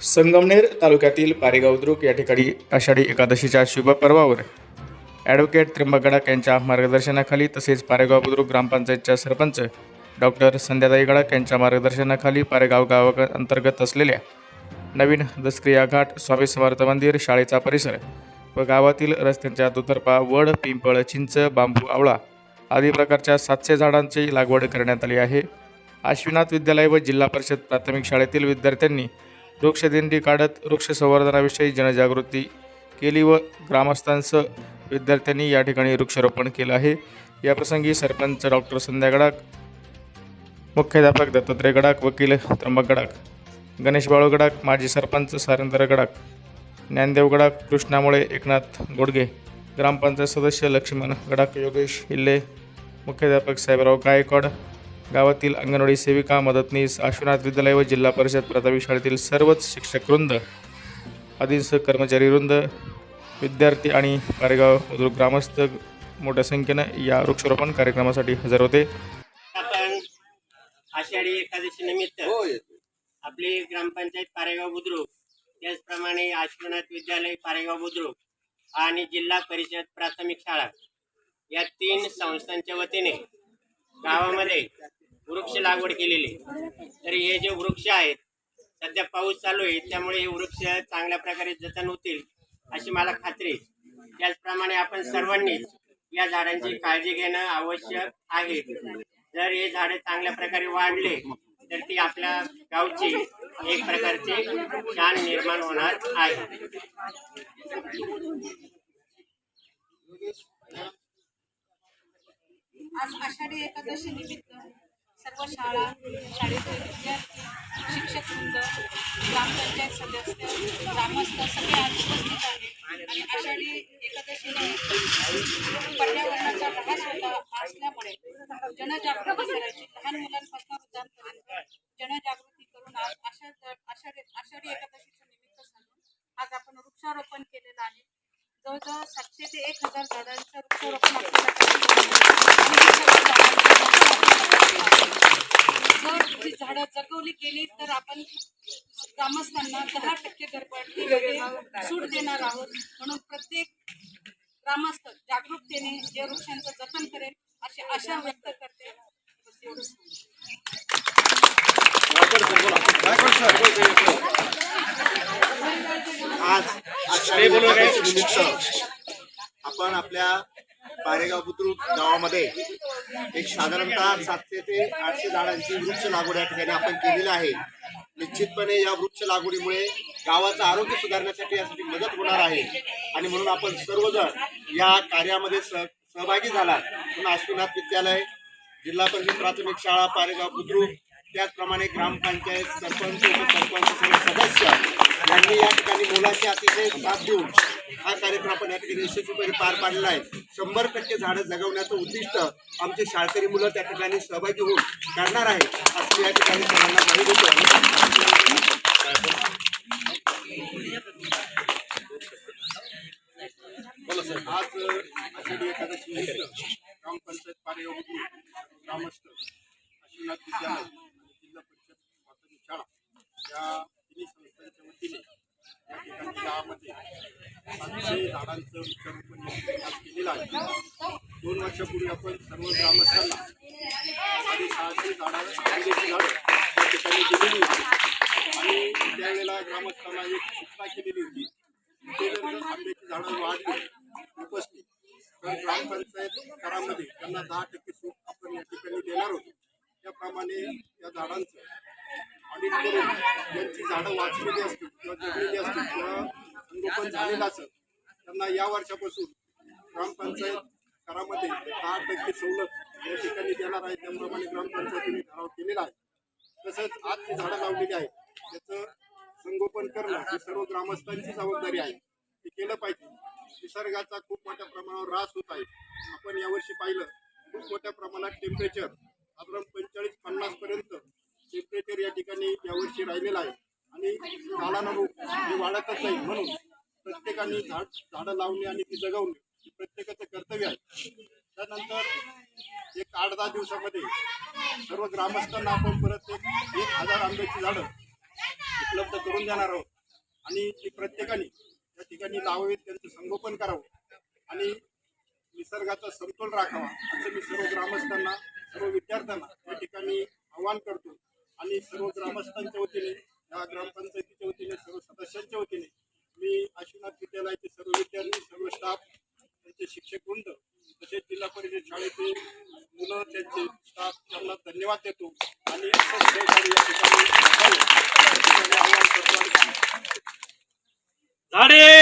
संगमनेर तालुक्यातील पारेगावद्रुक या ठिकाणी आषाढी एकादशीच्या शुभ पर्वावर ॲडव्होकेट त्र्यंबक गडाख यांच्या मार्गदर्शनाखाली तसेच पारेगाव बुद्रुक ग्रामपंचायतच्या सरपंच डॉक्टर संध्याताई गडाख यांच्या मार्गदर्शनाखाली पारेगाव गावा अंतर्गत असलेल्या नवीन दसक्रिया घाट स्वामी समर्थ मंदिर शाळेचा परिसर व गावातील रस्त्यांच्या दुतर्फा वड पिंपळ चिंच बांबू आवळा आदी प्रकारच्या सातशे झाडांची लागवड करण्यात आली आहे. आश्विनाथ विद्यालय व जिल्हा परिषद प्राथमिक शाळेतील विद्यार्थ्यांनी वृक्षदिंडी काढत वृक्ष संवर्धनाविषयी जनजागृती केली व ग्रामस्थांसह विद्यार्थ्यांनी या ठिकाणी वृक्षारोपण केलं आहे. याप्रसंगी सरपंच डॉक्टर संध्या गडाख मुख्याध्यापक दत्तात्रय गडाख वकील त्र्यंबक गडाख गणेश बाळू गडाख माजी सरपंच सारेंद्र गडाख ज्ञानदेव गडाख कृष्णामुळे एकनाथ गोडगे ग्रामपंचायत सदस्य लक्ष्मण गडाख योगेश इल्ले मुख्याध्यापक साहेबराव गायकवाड गावातील अंगणवाडी सेविका मदतनीस आश्वनाथ विद्यालय व जिल्हा परिषद प्राथमिक शाळेतील सर्वच शिक्षक वृंद आदींसह कर्मचारी वृंद विद्यार्थी आणि पारेगाव उद्योग ग्रामस्थ मोठ्या संख्येनं या वृक्षारोपण कार्यक्रमासाठी हजर होते. आपण आषाढी एकादशी निमित्त आपली ग्रामपंचायत पारेगाव बुद्रुक त्याचप्रमाणे आश्वनाथ विद्यालय पारेगाव बुद्रुक आणि जिल्हा परिषद प्राथमिक शाळा या तीन संस्थांच्या वतीने गावामध्ये वृक्ष लागवड केलेली तर हे जे वृक्ष आहेत सध्या पाऊस चालू आहे त्यामुळे हे वृक्ष चांगल्या प्रकारे जतन होतील अशी मला खात्री आहे. त्याचप्रमाणे आपण सर्वांनीच या झाडांची काळजी घेणं आवश्यक आहे. जर हे झाडे चांगल्या प्रकारे वाढले तर ती आपल्या गावची एक प्रकारची शान निर्माण होणार आहे. आज आषाढी एकादशी निमित्त सर्व शाळा शाळेतील विद्यार्थी शिक्षक वृंद ग्रामपंचायत सदस्य ग्रामस्थ सगळे आज उपस्थित आहेत. आणि आषाढी एकादशीने पर्यावरणाचा ऱ्हास होता असल्यामुळे जनजागृती करायची लहान मुलांपासून वृद्धांपर्यंत जनजागृती करून आज आषाढ आषाढी आषाढी एकादशीचं निमित्त साधून आज आपण वृक्षारोपण केलेलं आहे. जवळजवळ सातशे ते एक हजार झाडांचं वृक्षारोपण आपल्याला जर ती झाडं जगवली गेली तर आपण ग्रामस्थांना दहा टक्के घरपट्टीमध्ये सूट देणार आहोत. म्हणून प्रत्येक ग्रामस्थ जागरूकतेने या वृक्षांचं जतन करेल अशी आशा व्यक्त करते. आज आपण आपल्या पारेगाव बुद्रुक गावामध्ये एक साधारणतः सातशे ते आठशे झाडांची वृक्ष लागवड या ठिकाणी आपण केलेली आहे. निश्चितपणे या वृक्ष लागवडीमुळे गावाचं आरोग्य सुधारण्यासाठी यासाठी मदत होणार आहे. आणि म्हणून आपण सर्वजण या कार्यामध्ये सह सहभागी झाला म्हणून अश्विनाथ विद्यालय जिल्हा परिषद प्राथमिक शाळा पारेगाव बुद्रुक त्याचप्रमाणे ग्रामपंचायत सरपंच उपसरपंच सदस्य यांनी या ठिकाणी मुलांची अतिशय साथ देऊन हा कार्यक्रम आपण या ठिकाणी यशस्वीपणे पार पाडलेला आहे. शंभर टक्के झाडं जगवण्याचं उद्दिष्ट आमचे शाळकरी मुलं त्या ठिकाणी सहभागी होऊन करणार आहे असं या ठिकाणी सर्वांना माहिती देतो. आज आषाढी एकादशी निमित्त ग्रामपंचायत ग्रामस्थ विद्यालय जिल्हा परिषद शाळा या तिन्ही संस्थांच्या वतीने या ठिकाणी यामध्ये सातशे झाडांचं वृक्षारोपण केलेलं आहे. दोन वर्षापूर्वी आपण सर्व ग्रामस्थांना साडेसहाशे झाडं झाडांची झाडं या ठिकाणी दिलेली होती. आणि त्यावेळेला ग्रामस्थांना एक सूचना केलेली होती. ते जर आंब्याची झाडं वाढली उपस्थित तर ग्रामपंचायत करामध्ये त्यांना दहा टक्के सूट आपण या ठिकाणी देणार होतो. त्याप्रमाणे या झाडांचं आणि यांची झाडं वाचलेली असतील किंवा जगलेली असतील किंवा संगोपन झालेलं असेल त्यांना या वर्षापासून ग्रामपंचायत करामध्ये दहा टक्के सवलत या ठिकाणी देणार आहे. त्याप्रमाणे ग्रामपंचायतीने ठराव केलेला आहे. तसंच आज जी झाडं लावलेली आहेत त्याचं संगोपन करणं ही सर्व ग्रामस्थांची जबाबदारी आहे. ते केलं पाहिजे. निसर्गाचा खूप मोठ्या प्रमाणावर ऱ्हास होत आहे. आपण यावर्षी पाहिलं खूप मोठ्या प्रमाणात टेम्परेचर साधारण पंचेचाळीस पन्नास शेतकरी या ठिकाणी यावर्षी राहिलेलं आहे. आणि कालानुरूप हे वाढतच जाईल म्हणून प्रत्येकाने झाड झाडं लावणे आणि ती जगवणे हे प्रत्येकाचं कर्तव्य आहे. त्यानंतर एक आठ दहा दिवसामध्ये सर्व ग्रामस्थांना आपण परत एक एक हजार आंब्याची झाडं उपलब्ध करून देणार आहोत. आणि ती प्रत्येकाने त्या ठिकाणी लावावीत त्यांचं संगोपन करावं आणि निसर्गाचा समतोल राखावा असं मी सर्व ग्रामस्थांना सर्व विद्यार्थ्यांना या ठिकाणी आवाहन करतो. आणि सर्व ग्रामस्थांच्या वतीने या ग्रामपंचायतीच्या वतीने सर्व सदस्यांच्या वतीने मी आशिनाथ विद्यालयाचे सर्व विद्यार्थी सर्व स्टाफ त्यांचे शिक्षक वृंद तसेच जिल्हा परिषद शाळेचे मुलं त्यांचे स्टाफ त्यांना धन्यवाद देतो आणि झाडे!